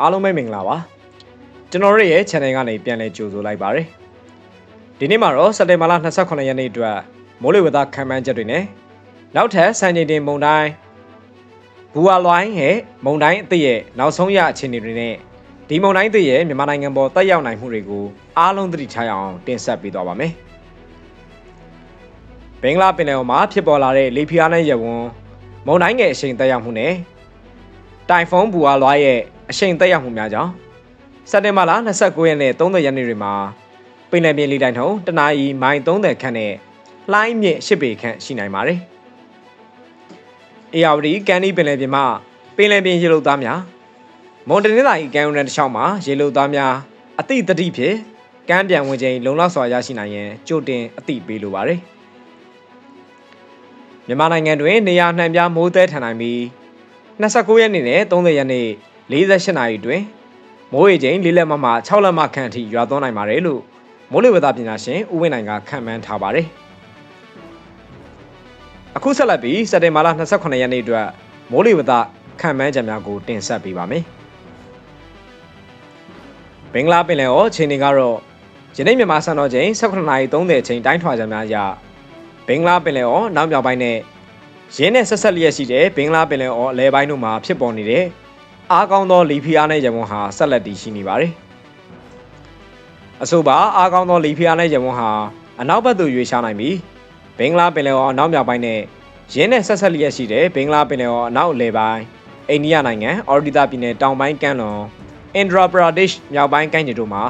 အားလုံးပဲမင်္ဂလာပါကျွန်တော်တို့ရဲ့ channel ကနေပြန်လည်ကြိုဆိုလိုက်ပါရစေဒီနေ့မှာတော့စက်တင်ဘာလ28ရက်နေ့အတွက်မိုးလေဝသခန့်မှန်းချက်တွေနဲ့နောက်ထပ်စံချိန်တင်မုန်တိုင်းဘူဝါလွိုင်းရဲ့မုန်တိုင်းအသစ်ရဲ့နောက်ဆုံးရအခြေအနေတွေနဲ့ဒီမုန်တိုင်းအသစ်ရဲ့မြန်မာနိုင်ငံပေါ်တက်ရောက်နိုင်မှုတွေကိုအားလုံးသတိထားရအောင်တင်ဆက်ပေးသွားပါမယ်ဘင်္ဂလားပင်လယ်အော်မှာဖြစ်ပေါ်လာတဲ့လေဖိအားနည်းရဝန်းမုန်တိုင်းငယ်အရှိန်တက်ရောက်မှုနဲ့တိုင်ဖုန်းဘူဝါလွိုင်းရဲ့ အရှိန်တက်ရောက်မှုများကြောင့်စက်တင်ဘာလ29ရက်နဲ့30ရက်နေ့တွေမှာပင်လယ်ပြင်လေတိုင်ထုံတနအီမိုင်30ခန့်နဲ့လှိုင်းမြင့်10ပေခန့်ရှိနိုင်ပါတယ်။အေယာဝတီကန်ဒီပင်လယ်ပြင်မှာပင်လယ်ပြင်ရေလုသားများမွန်တနင်္သာရီကန်ယူနန်တစ်လျှောက်မှာရေလုသားများအတိတတိဖြင့်ကမ်းပြန်ဝင်ချိန်လုံလောက်စွာရရှိနိုင်ရန်ကြိုတင်အသိပေးလိုပါတယ်။မြန်မာနိုင်ငံတွင်နေရာနှံပြမိုးသည်ထန်နိုင်ပြီး29ရက်နေ့နဲ့30ရက်နေ့ 48နာရီတွင်မိုးရေချိန်၄လက်မမှ6လက်မခန့်အထိရွာသွန်းနိုင်ပါတယ်လို့မိုးလေဝသပညာရှင်ဦးဝင်းနိုင်ကခန့်မှန်းထားပါတယ်။အခုဆက်လက်ပြီးစက်တင်ဘာလ28ရက်နေ့အတွက်မိုးလေဝသခန့်မှန်းချက်များကိုတင်ဆက်ပေးပါမယ်။ဘင်္ဂလားပင်လယ်အော်ချိန်တွေကတော့ယနေ့မြန်မာစံတော်ချိန်18:30ချိန်တိုင်းထွာချက်များအရဘင်္ဂလားပင်လယ်အော်နောက်မြောက်ပိုင်းနဲ့ရင်းနဲ့ဆက်ဆက်လျက်ရှိတဲ့ဘင်္ဂလားပင်လယ်အော်အလဲပိုင်းတို့မှာဖြစ်ပေါ်နေတဲ့ အားကောင်းသောလီဖီအားနဲ့ရမွန်ဟာဆက်လက်တည်ရှိနေပါတယ်။အဆိုပါအားကောင်းသောလီဖီအားနဲ့ရမွန်ဟာအနောက်ဘက်သို့ရွေ့ရှားနိုင်ပြီးဘင်္ဂလားပင်လယ်အော်အနောက်မြောက်ပိုင်းနဲ့ရင်းနဲ့ဆက်ဆက်လျက်ရှိတဲ့ဘင်္ဂလားပင်လယ်အော်အနောက်အလဲပိုင်းအိန္ဒိယနိုင်ငံအော်ရီဒါပြည်နယ်တောင်ပိုင်းကမ်းလွန်အင်ဒရာပရာဒက်ရှ်မြောက်ပိုင်းကမ်းခြေတို့မှာ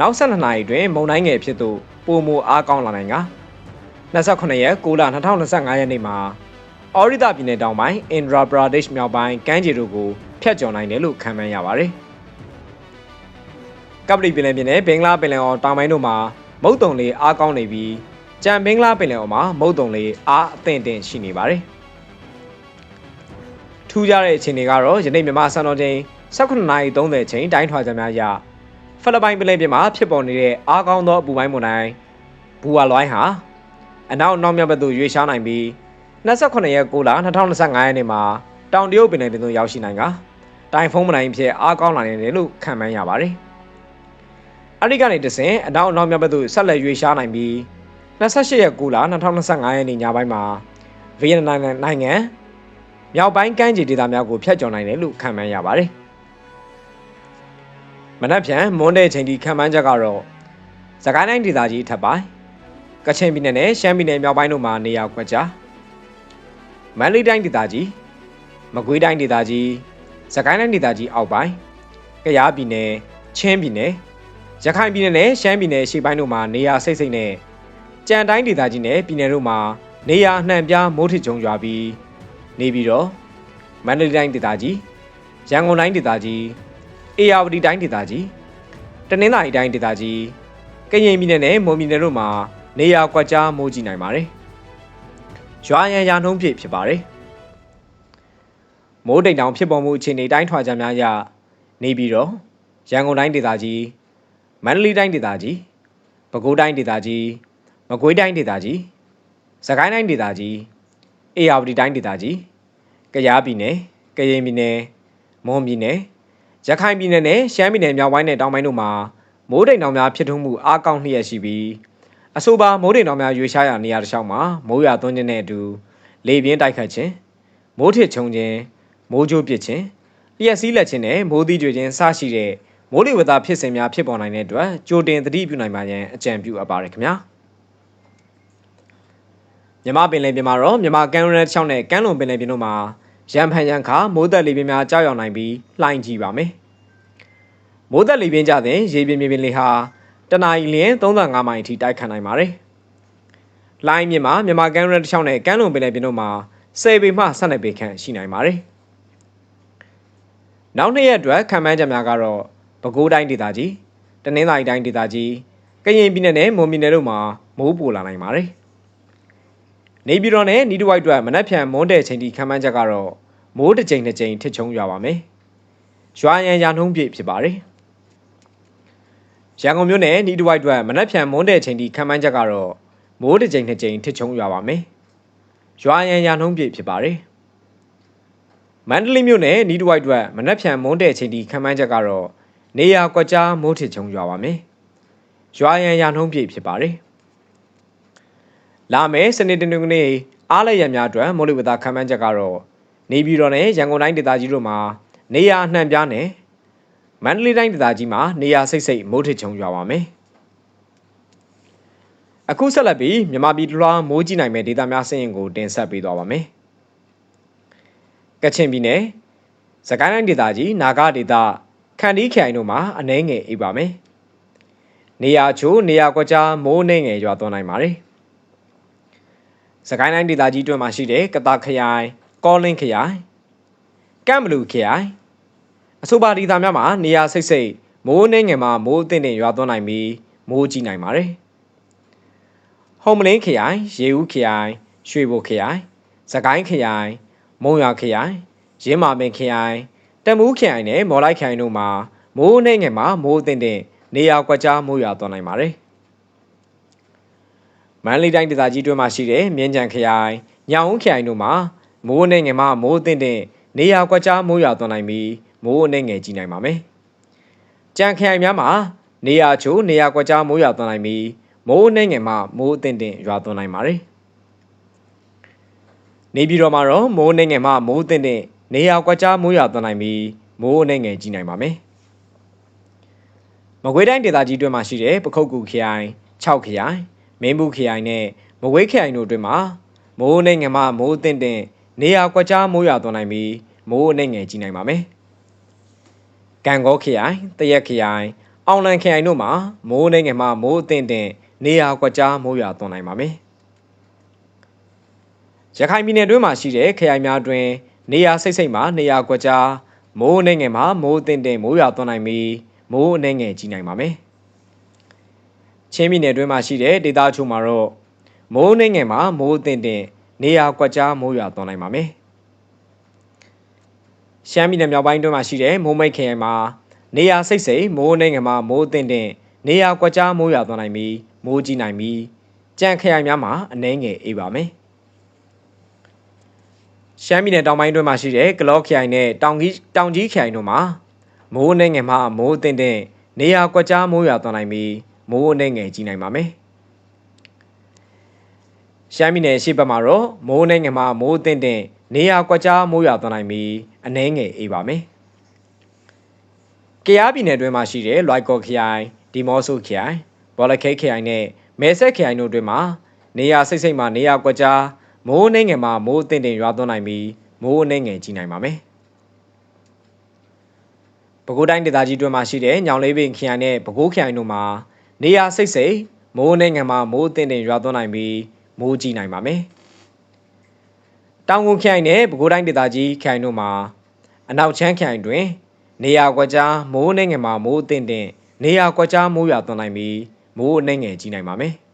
နောက်12နာရီတွင်မုန်တိုင်းငယ်ဖြစ်သို့ပိုမိုအားကောင်းလာနိုင်က29ရက်6လ2025ရက်နေ့မှာအော်ရီဒါပြည်နယ်တောင်ပိုင်းအင်ဒရာပရာဒက်ရှ်မြောက်ပိုင်းကမ်းခြေတို့ကို ဖျက်ကျော်နိုင်တယ်လို့ခန့်မှန်းရပါတယ်။ကပ္ပလီပင်လယ်ပြင်နဲ့ဘင်္ဂလားပင်လယ်အော်တောင်ပိုင်းတို့မှာမုတ်တုံလေးအားကောင်းနေပြီးကြံဘင်္ဂလားပင်လယ်အော်မှာမုတ်တုံလေးအားအသင့်တင်ရှိနေပါတယ်။ထူးခြားတဲ့အခြေအနေကတော့ယနေ့မြန်မာစံတော်ချိန်19:30ချိန်တိုင်းထွာချက်များအရဖိလစ်ပိုင်ပင်လယ်ပြင်မှာဖြစ်ပေါ်နေတဲ့အားကောင်းသောအပူပိုင်းမုန်တိုင်းဘူဝါလွိုင်းဟာအနောက်နောက်မြောက်ဘက်သို့ရွေ့ရှားနိုင်ပြီး28ရက်6လ2025ရက်နေ့မှာတောင်တရုတ်ပင်လယ်ပြင်သို့ရောက်ရှိနိုင်က တိုင်ဖုန်းမနိုင်ဖြစ်အားကောင်းလာနေတယ်လို့ခန့်မှန်းရပါတယ်။အဲဒီကနေတဆင်အနောက်အနောက်မြောက်ဘက်သို့ဆက်လက်ရွေ့ရှားနိုင်ပြီး28ရက်6လ2025ရက်နေ့ညပိုင်းမှာဗီယက်နမ်နိုင်ငံမြောက်ပိုင်းကမ်းခြေဒေသများကိုဖျက်ကျော်နိုင်တယ်လို့ခန့်မှန်းရပါတယ်။မနက်ဖြန်မွန်းတဲ့ချိန်ထိခန့်မှန်းချက်ကတော့စကိုင်းတိုင်းဒေသကြီးထပ်ပိုင်းကချင်ပြည်နယ်နဲ့ရှမ်းပြည်နယ်မြောက်ပိုင်းတို့မှာနေရာကွက်ကြားမန္တလေးတိုင်းဒေသကြီးမကွေးတိုင်းဒေသကြီး စကိုင်းတိုင်းဒေသကြီးအောက်ပိုင်းကယားပြည်နယ်ချင်းပြည်နယ်ရခိုင်ပြည်နယ်နဲ့ရှမ်းပြည်နယ်ရှေ့ပိုင်းတို့မှာနေရာစိတ်စိတ်နဲ့ကြံတိုင်းဒေသကြီးနဲ့ပြည်နယ်တို့မှာနေရာအနှံ့ပြားမိုးထစ်ကြုံရွာပြီးနေပြီးတော့မန္တလေးတိုင်းဒေသကြီးရန်ကုန်တိုင်းဒေသကြီးအေရဝတီတိုင်းဒေသကြီးတနင်္သာရီတိုင်းဒေသကြီးကရင်ပြည်နယ်နဲ့မွန်ပြည်နယ်တို့မှာနေရာကွက်ကြားမိုးကြီးနိုင်ပါတယ်ရွာရန်ရာနှုံးပြည့်ဖြစ်ပါတယ် မိုးတိမ်တောင်ဖြစ်ပေါ်မှုအခြေအနေတိုင်းထွာချက်များအရနေပြီးတော့ရန်ကုန်တိုင်းဒေသကြီးမန္တလေးတိုင်းဒေသကြီးပဲခူးတိုင်းဒေသကြီးမကွေးတိုင်းဒေသကြီးစကိုင်းတိုင်းဒေသကြီးအေရဝတီတိုင်းဒေသကြီးကယားပြည်နယ်ကရင်ပြည်နယ်မွန်ပြည်နယ်ရခိုင်ပြည်နယ်နဲ့ရှမ်းပြည်နယ်မြောက်ပိုင်းနဲ့တောင်ပိုင်းတို့မှာမိုးတိမ်တောင်များဖြစ်ထွန်းမှုအားကောင်းလျက်ရှိပြီးအဆိုပါမိုးတိမ်တောင်များရွေရှားရာနေရာတစ်လျှောက်မှာမိုးရွာသွန်းခြင်းနဲ့အတူလေပြင်းတိုက်ခတ်ခြင်းမိုးထစ်ချုံခြင်း မိုးကြိုးပစ်ခြင်းလျှက်စီးလက်ခြင်းနဲ့မိုးသီးကြွေခြင်းစရှိတဲ့မိုးလေဝသဖြစ်စဉ်များဖြစ်ပေါ်နိုင်တဲ့အတွက်ကြိုတင်သတိပြုနိုင်ပါရန်အကြံပြုအပ်ပါတယ်ခင်ဗျာမြမပင်လယ်ပြင်မှာတော့မြမကမ်းရိုးတစ်ချောင်းနဲ့ကမ်းလွန်ပင်လယ်ပြင်တို့မှာရံဖန်ရံခါမိုးသက်လေပြင်းများကြောက်ရောက်နိုင်ပြီးလှိုင်းကြည့်ပါမယ်မိုးသက်လေပြင်းကြတဲ့ရေပြင်းမြေပြင်လေဟာတနအီလရင်35မိုင်အထိတိုက်ခတ်နိုင်ပါတယ်။လိုင်းမြင့်မှာမြန်မာကမ်းရိုးတစ်ချောင်းနဲ့ကမ်းလွန်ပင်လယ်ပြင်တို့မှာ10ပေမှ12ပေခန့်ရှိနိုင်ပါတယ်။ နောက်နှစ်ရက်အတွက်ခံမှန်းချက်များကတော့ပဲခူးတိုင်းဒေသကြီးတနင်္သာရီတိုင်းဒေသကြီးကရင်ပြည်နယ်နဲ့မွန်ပြည်နယ်တို့မှာမိုးပိုလာနိုင်ပါတယ်။နေပြည်တော်နဲ့နီးတဝိုက်အတွက်မနက်ဖြန်မွန်းတဲ့ချိန်ထိခံမှန်းချက်ကတော့မိုးတစ်ကြိမ်တစ်ကြိမ်ထစ်ချုံရွာပါမယ်။ရွာရန်ရာနှုံးပြည့်ဖြစ်ပါတယ်။ရန်ကုန်မြို့နယ်နီးတဝိုက်အတွက်မနက်ဖြန်မွန်းတဲ့ချိန်ထိခံမှန်းချက်ကတော့မိုးတစ်ကြိမ်နှစ်ကြိမ်ထစ်ချုံရွာပါမယ်။ရွာရန်ရာနှုံးပြည့်ဖြစ်ပါတယ်။ မန္တလေးမြို့နယ်နီးတဝိုက်အတွက်မနက်ဖြန်မွန်းတဲ့အချိန်ဒီခန့်မှန်းချက်ကတော့နေရာကွက်ကြားမိုးထစ်ချုံရွာပါမယ်။ရွာရန်ရနှုံးပြည့်ဖြစ်ပါတယ်။လာမယ့်စနေတနင်္ဂနွေအားလည်းရများအတွက်မိုးလေဝသခန့်မှန်းချက်ကတော့နေပြည်တော်နဲ့ရန်ကုန်တိုင်းဒေသကြီးတို့မှာနေရာအနှံ့ပြားနဲ့မန္တလေးတိုင်းဒေသကြီးမှာနေရာစိတ်စိတ်မိုးထစ်ချုံရွာပါမယ်။အခုဆက်လက်ပြီးမြန်မာပြည်တလွှားမိုးကြီးနိုင်မဲ့ဒေသများစရင်ကိုတင်ဆက်ပေးသွားပါမယ်။ ကချင်ပြည်နယ်စကိုင်းတိုင်းဒေသကြီးနာဂဒေသခန္တီးခိုင်တို့မှာအနှဲငယ်အိပ်ပါမယ်။နေရာချို့နေရာကွက်ကြားမိုးနှဲငယ်ရွာသွန်းနိုင်ပါတယ်။စကိုင်းတိုင်းဒေသကြီးတွင်မှာရှိတဲ့ကတာခရိုင်ကောလင်းခရိုင်ကမ်ဘလူခရိုင်အဆိုပါဒေသများမှာနေရာစိတ်စိတ်မိုးနှဲငယ်မှာမိုးအသင့်တင်ရွာသွန်းနိုင်ပြီးမိုးကြီးနိုင်ပါတယ်။ဟုံမလင်းခရိုင်ရေဦးခရိုင်ရွှေဘိုခရိုင်စကိုင်းခရိုင် မုံရွာခရိုင်ရင်းမာပင်ခရိုင်တမူးခရိုင်နဲ့မော်လိုက်ခရိုင်တို့မှာမိုးနှဲငယ်မှာမိုးအသင့်တင်နေရာကွက်ကြားမိုးရွာသွန်းနိုင်ပါတယ်။မန္တလေးတိုင်းဒေသကြီးတွင်းမှာရှိတဲ့မြင်းကြံခရိုင်ညောင်ဦးခရိုင်တို့မှာမိုးနှဲငယ်မှာမိုးအသင့်တင်နေရာကွက်ကြားမိုးရွာသွန်းနိုင်ပြီးမိုးအနှဲငယ်ကြီးနိုင်ပါမယ်။ကြံခရိုင်များမှာနေရာချို့နေရာကွက်ကြားမိုးရွာသွန်းနိုင်ပြီးမိုးအနှဲငယ်မှာမိုးအသင့်တင်ရွာသွန်းနိုင်ပါတယ်။ နေပြည်တော်မှာတော့မိုးနှဲငယ်မှာမိုးအသင့်တင်နေရာကွက်ကြားမိုးရွာသွန်းနိုင်ပြီးမိုးအနှဲငယ်ကြီးနိုင်ပါမယ်။မကွေးတိုင်းဒေသကြီးတွင်းမှာရှိတဲ့ပခုတ်ကူခရိုင်6ခရိုင်မင်းဘူးခရိုင်နဲ့မဝေးခရိုင်တို့တွင်မှာမိုးနှဲငယ်မှာမိုးအသင့်တင်နေရာကွက်ကြားမိုးရွာသွန်းနိုင်ပြီးမိုးအနှဲငယ်ကြီးနိုင်ပါမယ်။ကံကောခရိုင်တရက်ခရိုင်အောင်လန်ခရိုင်တို့မှာမိုးနှဲငယ်မှာမိုးအသင့်တင်နေရာကွက်ကြားမိုးရွာသွန်းနိုင်ပါမယ်။ ရခိုင်ပြည်နယ်တွင်းမှာရှိတဲ့ခရိုင်များတွင် နေရာစိတ်စိတ်မှာနေရာကွက်ကြားမိုးအနှဲငယ်မှာမိုးအသင့်တင်မိုးရွာသွန်းနိုင်ပြီးမိုးအနှဲငယ်ကြီးနိုင်ပါမယ်။ချင်းပြည်နယ်တွင်းမှာရှိတဲ့ဒေသချို့မှာတော့မိုးနှဲငယ်မှာမိုးအသင့်တင်နေရာကွက်ကြားမိုးရွာသွန်းနိုင်ပါမယ်။ရှမ်းပြည်နယ်မြောက်ပိုင်းတွင်းမှာရှိတဲ့မိုးမိတ်ခရိုင်မှာနေရာစိတ်စိတ်မိုးနှဲငယ်မှာမိုးအသင့်တင်နေရာကွက်ကြားမိုးရွာသွန်းနိုင်ပြီးမိုးကြီးနိုင်ပြီးကြံခရိုင်များမှာအနှဲငယ်အေးပါမယ်။ ရှမ်းပြည်နယ်တောင်ပိုင်းတွင်းမှာရှိတဲ့ကလော့ခရိုင်နဲ့တောင်ကြီးတောင်ကြီးခရိုင်တို့မှာမိုးနှဲငယ်မှာမိုးအသင့်တင်နေရာကွက်ကြားမိုးရွာသွန်းနိုင်ပြီးမိုးအနှဲငယ်ကြီးနိုင်ပါမယ်။ရှမ်းပြည်နယ်ရှေ့ဘက်မှာတော့မိုးနှဲငယ်မှာမိုးအသင့်တင်နေရာကွက်ကြားမိုးရွာသွန်းနိုင်ပြီးအနှဲငယ်အေးပါမယ်။ကယားပြည်နယ်တွင်းမှာရှိတဲ့လွိုက်ကော်ခရိုင်ဒီမော့ဆိုခရိုင်ဘောလခဲခရိုင်နဲ့မဲဆက်ခရိုင်တို့တွင်မှာနေရာစိတ်စိတ်မှာနေရာကွက်ကြား မိုးနှဲငယ်မှာမိုးအသင့်တင်ရွာသွန်းနိုင်ပြီးမိုးအနှဲငယ်ကြီးနိုင်ပါမယ်။ပဲခူးတိုင်းဒေသကြီးတွင်းမှာရှိတဲ့ညောင်လေးပင်ခရိုင်နဲ့ပဲခူးခရိုင်တို့မှာနေရာစိတ်စိတ်မိုးနှဲငယ်မှာမိုးအသင့်တင်ရွာသွန်းနိုင်ပြီးမိုးကြီးနိုင်ပါမယ်။တောင်ကုန်ခရိုင်နဲ့ပဲခူးတိုင်းဒေသကြီးခရိုင်တို့မှာအနောက်ချမ်းခရိုင်တွင်နေရာကွက်ကြားမိုးနှဲငယ်မှာမိုးအသင့်တင်နေရာကွက်ကြားမိုးရွာသွန်းနိုင်ပြီးမိုးအနှဲငယ်ကြီးနိုင်ပါမယ်။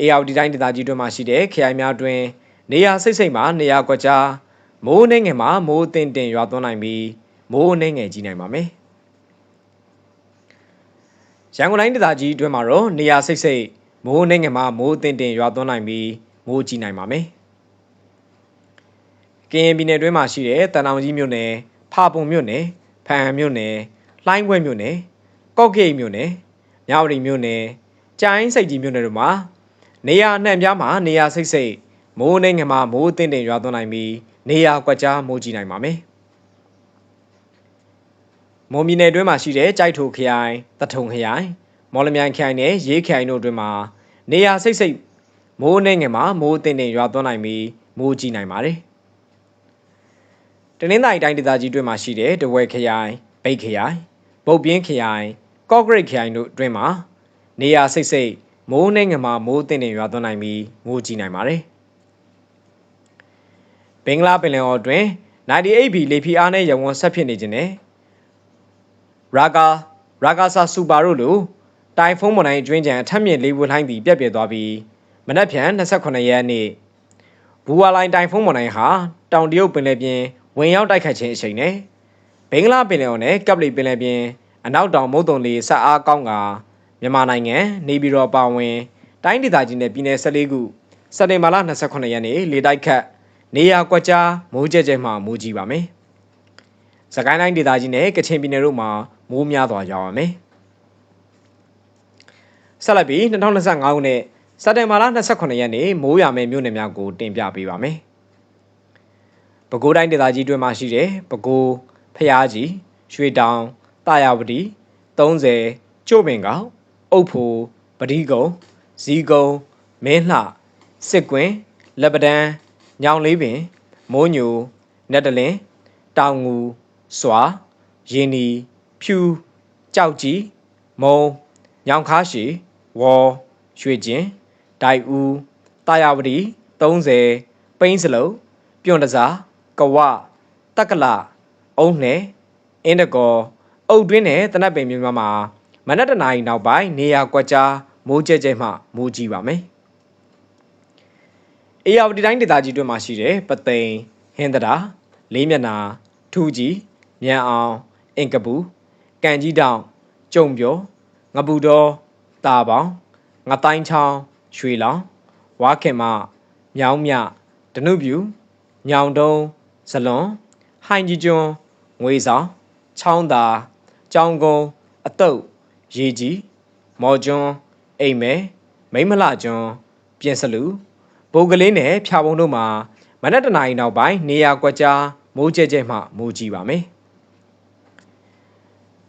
အေယာဝတီတိုင်းဒေသကြီးတွင်မှရှိတဲ့ခရိုင်များတွင် နေရာစိတ်စိတ်မှာနေရာကွက်ကြားမိုးနှဲငယ်မှာမိုးအသင့်တင်ရွာသွန်းနိုင်ပြီးမိုးအနှဲငယ်ကြီးနိုင်ပါမယ်။ရန်ကုန်တိုင်းဒေသကြီးအတွင်းမှာတော့နေရာစိတ်စိတ်မိုးနှဲငယ်မှာမိုးအသင့်တင်ရွာသွန်းနိုင်ပြီးမိုးကြီးနိုင်ပါမယ်။ကရင်ပြည်နယ်တွင်းမှာရှိတဲ့တန်တောင်ကြီးမြို့နယ်ဖာပုံမြို့နယ်ဖန်ဟန်မြို့နယ်လှိုင်းခွဲမြို့နယ်ကော့ကိတ်မြို့နယ်မြဝတီမြို့နယ်ကြိုင်းစိတ်ကြီးမြို့နယ်တို့မှာ နေရာအနှံ့ပြားမှာနေရာစိတ်စိတ်မိုးနှင်းငယ်မှာမိုးအသင့်တင်ရွာသွန်းနိုင်ပြီးနေရာကွက်ကြားမိုးကြီးနိုင်ပါမယ်။မွန်ပြည်နယ်တွင်းမှာရှိတဲ့ကြိုက်ထိုခရိုင်တထုံခရိုင်မော်လမြိုင်ခရိုင်နဲ့ရေးခရိုင်တို့တွင်မှာနေရာစိတ်စိတ်မိုးနှင်းငယ်မှာမိုးအသင့်တင်ရွာသွန်းနိုင်ပြီးမိုးကြီးနိုင်ပါတယ်။တနင်္သာရီတိုင်းဒေသကြီးတွင်မှာရှိတဲ့တဝဲခရိုင်ဗိတ်ခရိုင်ဗုတ်ပြင်းခရိုင်ကော့ဂရိတ်ခရိုင်တို့တွင်မှာနေရာစိတ်စိတ် မိုးနှင်းငမှာမိုးတင်တင်ရွာသွန်းနိုင်ပြီးမိုးကြီးနိုင်ပါတယ်။ဘင်္ဂလားပင်လယ်အော်တွင် 98B လေဖီအားနဲ့ရဝန်းဆက်ဖြစ်နေခြင်းနဲ့ရာဂါရာဂါဆာစူပါတို့လိုတိုင်ဖုန်းမွန်တိုင်းအတွင်းကျန်အထက်မြင့်လေးဝှလှိုင်းသည်ပြက်ပြဲသွားပြီးမနက်ဖြန်28ရက်နေ့ဘူဝါလိုင်းတိုင်ဖုန်းမွန်တိုင်းဟာတောင်တရုတ်ပင်လယ်ပြင်ဝင်ရောက်တိုက်ခတ်ခြင်းအချိန်နဲ့ဘင်္ဂလားပင်လယ်အော်နဲ့ကပ်လီပင်လယ်ပြင်အနောက်တောင်မုတ်တုံလေးဆက်အားကောင်းက မြန်မာနိုင်ငံနေပြည်တော်ပါဝင် တိုင်းဒေသကြီးနဲ့ပြည်နယ်14ခုစက်တင်ဘာလ28ရက်နေ့လေတိုက်ခတ်နေရာကွက်ကြားမိုးကြဲကြဲမှမိုးကြီးပါမယ်။စကိုင်းတိုင်းဒေသကြီးနဲ့ကချင်ပြည်နယ်တို့မှာမိုးများစွာရွာပါမယ်။ဆက်လက်ပြီး2025ခုနှစ်စက်တင်ဘာလ28ရက်နေ့မိုးရွာမယ့်မြို့နယ်များကိုတင်ပြပေးပါမယ်။ပဲခူးတိုင်းဒေသကြီးတွင်မှရှိတဲ့ပဲခူးဖျားကြီးရွှေတောင်တာယာဝတီ30ကျို့ပင်ကောင် အုတ်ဖိုပတိကုံဇီကုံမင်းလှစစ်ကွင်းလက်ပဒန်းညောင်လေးပင်မိုးညိုနက်တလင်တောင်ငူစွာရင်နီဖြူကြောက်ကြီးမုံညောင်ခါရှိဝေါ်ရွှေကျင်ဒိုက်ဦးတာယာဝတီ30ပိန်းစလုံးပြွန်တစားကဝတက္ကလအုံးနှဲအင်းတကောအုတ်တွင်းနဲ့တနတ်ပင်မြို့မှာ မနက်တနာရီနောက်ပိုင်းနေရာကွက်ကြားမိုးကြဲကြဲမှမိုးကြီးပါမယ်။အေယာဝတီတိုင်းဒေသကြီးတွင်မှရှိတဲ့ပသိမ်ဟင်းတရာလေးမျက်နာထူကြီးမြန်အောင်အင်ကပူကန်ကြီးတောင်ကျုံပြောငပူတော်တာပေါင်ငတိုင်းချောင်းရွှေလောင်ဝါခင်မမြောင်းမြဒနုပြူညောင်တုံးဇလွန်ဟိုင်ကြီးကျွန်းငွေဆောင်ချောင်းသာကြောင်ကုန်းအတုတ် ရေကြီးမော်ကျွန်းအိမ်မဲမိမ့်မလှကျွန်းပြင်စလူဘုတ်ကလေးနဲ့ဖြာပုံတို့မှာမနက်တနာရီနောက်ပိုင်းနေရာကွက်ကြားမိုးကျဲကျဲမှမိုးကြီးပါမယ်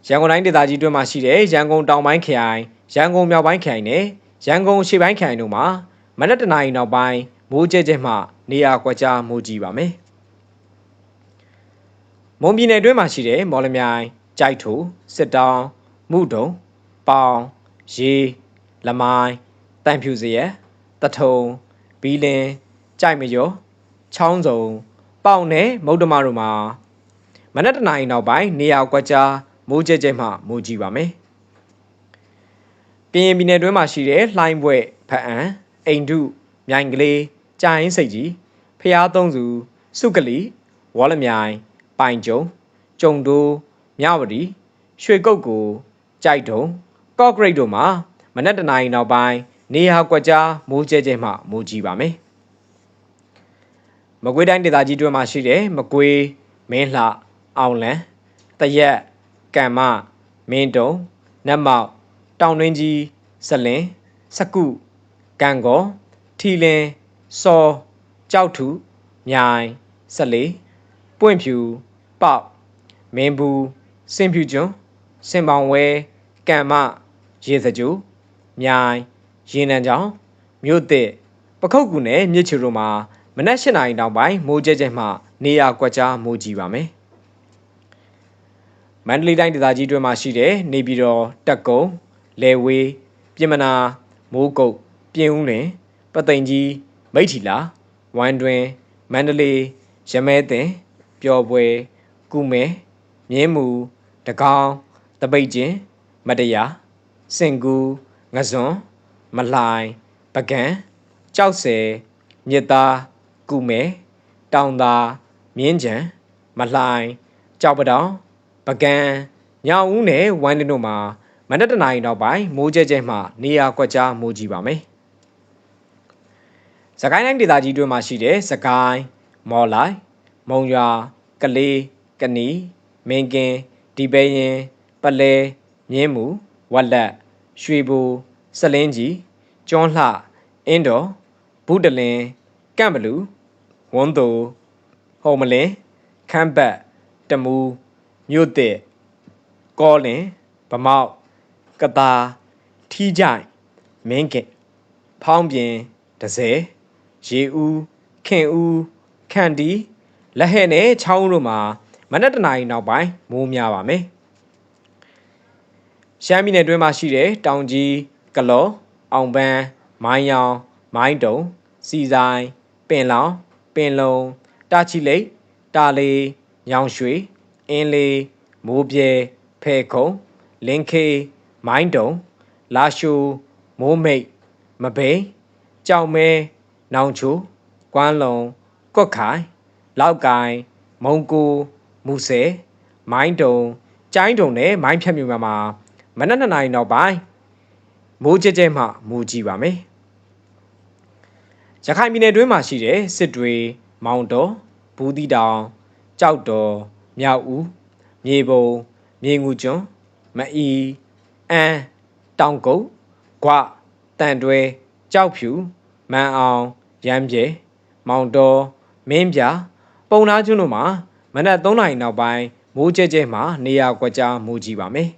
ရန်ကုန်တိုင်းဒေသကြီးတွင်းမှာရှိတဲ့ရန်ကုန်တောင်ပိုင်းခရိုင်ရန်ကုန်မြောက်ပိုင်းခရိုင်နဲ့ရန်ကုန်ရှေ့ပိုင်းခရိုင်တို့မှာမနက်တနာရီနောက်ပိုင်းမိုးကျဲကျဲမှနေရာကွက်ကြားမိုးကြီးပါမယ်မွန်ပြည်နယ်တွင်းမှာရှိတဲ့မော်လမြိုင်ကြိုက်ထိုစစ်တောင်းမှုတုံ ပေါင်ရေလမိုင်းတန်ဖြူစရတထုံဘီလင်ကြိုက်မကျော်ချောင်းစုံပေါင်နဲ့မုတ်တမတို့မှာမနက်တနာရီနောက်ပိုင်းနေရာကွက်ကြားမိုးကြဲကြဲမှမိုးကြီးပါမယ်။ပြင်ပြည်နယ်တွင်းမှာရှိတဲ့လှိုင်းဘွဲ့ဖအံအိန္ဒုမြိုင်ကလေးကြာရင်စိတ်ကြီးဖျားသုံးစုစုကလီဝေါ်လမြိုင်ပိုင်ကျုံကျုံတိုးမြဝတီရွှေကုတ်ကိုကြိုက်တုံ ကော့ဂရိတ်တို့မှာမနက်တနာရီနောက်ပိုင်းနေဟာကွက်ကြားမိုးကျဲကျဲမှမိုးကြီးပါမယ်။မကွေးတိုင်းဒေသကြီးတွင်းမှာရှိတဲ့မကွေးမင်းလှအောင်လန်တရက်ကံမမင်းတုံနတ်မောက်တောင်တွင်းကြီးဇလင်စကုကံကောထီလင်စောကြောက်ထုမြိုင်စလေးပွင့်ဖြူပေါက်မင်းဘူးစင်ဖြူကျွန်းစင်ပောင်ဝဲကံမ ရေစကြိုမြိုင်ရေနံချောင်းမြို့သစ်ပခုတ်ကူနဲ့မြစ်ချူတို့မှာမနက်၈နာရီနောက်ပိုင်းမိုးကြဲကြဲမှနေရာကွက်ကြားမိုးကြီးပါမယ်မန္တလေးတိုင်းဒေသကြီးတွင်မှရှိတဲ့နေပြည်တော်တက်ကုံလဲဝေးပြင်မနာမိုးကုတ်ပြင်ဦးလင်ပသိမ်ကြီးမိထီလာဝမ်တွင်မန္တလေးရမဲတင်ပျော်ပွဲကုမဲမြင်းမူတကောင်းတပိတ်ကျင်မတရား စင်ကူငဇွန်မလှိုင်ပကံကြောက်ဆယ်မြစ်သားကုမဲတောင်သာမြင်းကြံမလှိုင်ကြောက်ပတောင်ပကံညောင်ဦးနဲ့ဝိုင်းတတို့မှာမနက်တနာရီနောက်ပိုင်းမိုးကြဲကြဲမှနေရာကွက်ကြားမိုးကြီးပါမယ်။စကိုင်းတိုင်းဒေသကြီးတွင်မှရှိတဲ့စကိုင်းမော်လိုက်မုံရွာကလေးကနီမင်းကင်းဒီပဲရင်ပလဲမြင်းမူ ဝက်လက်ရွှေဘူစလင်းကြီးကျွန်းလှအင်းတော်ဘူးတလင်ကန့်ဘလူဝွန်းသူဟုံမလင်းခမ်းဘတ်တမူမြို့တဲ့ကောလင်ဗမောက်ကတာထီးကြိုင်မင်းကင်ဖောင်းပြင်ဒဇဲရေဦးခင်ဦးခန့်ဒီလက်ဟဲ့နဲ့ချောင်းတို့မှာမနက်တနာရီနောက်ပိုင်းမိုးများပါမယ် ရှမ်းပြည်နယ်တွင်းမှာရှိတဲ့တောင်ကြီးကလောအောင်ပန်းမိုင်းယောင်မိုင်းတုံစီဆိုင်ပင်လောင်ပင်လုံတာချီလိတ်တာလီညောင်ရွှေအင်းလေးမိုးပြဲဖဲခုံလင်းခေမိုင်းတုံလာရှူမိုးမိတ်မဘိန်ကြောင်မဲနောင်ချိုကွမ်းလုံကွက်ခိုင်လောက်ကိုင်မုံကိုမူဆဲမိုင်းတုံကျိုင်းတုံနဲ့မိုင်းဖြတ်မြူမှာ မနက်2နာရီနောက်ပိုင်းမိုးကြဲကြဲမှမိုးကြီးပါမယ်။ရခိုင်ပြည်နယ်တွင်းမှာရှိတဲ့စစ်တွေမောင်တော်ဘူးတီတောင်ကြောက်တော်မြောက်ဦးမြေပုံမြေငူကျွန်းမအီအန်းတောင်ကုတ်ကွတန်တွဲကြောက်ဖြူမန်အောင်ရမ်းပြေမောင်တော်မင်းပြပုံနာကျွန်းတို့မှာမနက်3နာရီနောက်ပိုင်းမိုးကြဲကြဲမှနေရာကွက်ကြားမိုးကြီးပါမယ်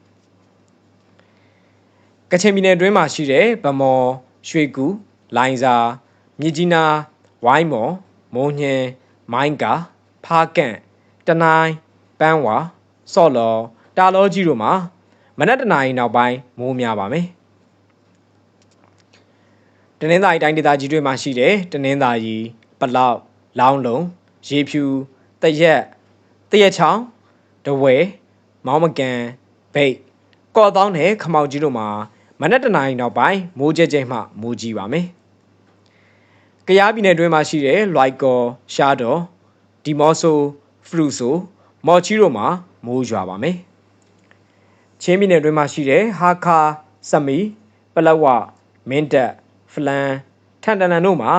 ကချင်ပြည်နယ်တွင်းမှာရှိတဲ့ဗမော်ရွှေကူလိုင်စာမြစ်ကြီးနားဝိုင်းမော်မုံညင်မိုင်းကာဖားကန့်တနိုင်းပန်းဝါစော့လော်တာလောကြီးတို့မှာမနက်တနာရီနောက်ပိုင်းမိုးများပါမယ်တနင်္သာရီတိုင်းဒေသကြီးတွေမှာရှိတဲ့တနင်္သာရီပလောက်လောင်းလုံးရေဖြူတရက်တရက်ချောင်းတဝဲမောင်းမကန်ဗိတ်ကော့တောင်းနဲ့ခမောက်ကြီးတို့မှာ မနက်တနာရီနောက်ပိုင်းမိုးကြဲကြဲမှမိုးကြီးပါမယ်။ကယားပြည်နယ်တွင်းမှာရှိတဲ့လွိုက်ကော်ရှားတော်ဒီမော့ဆိုဖရူဆိုမော်ချီတို့မှာမိုးရွာပါမယ်။ချင်းပြည်နယ်တွင်းမှာရှိတဲ့ဟာခါစမီပလက်ဝမင်းတပ်ဖလန်ထန်တလန်တို့မှာ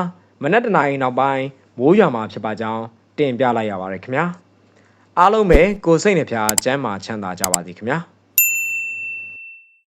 မနက်တနာရီနောက်ပိုင်းမိုးရွာမှာဖြစ်ပါကြောင်းတင်ပြလိုက်ရပါတယ်ခင်ဗျာ။အားလုံးပဲကိုယ်စိတ်နှဖျားစမ်းမာချမ်းသာကြပါစေခင်ဗျာ။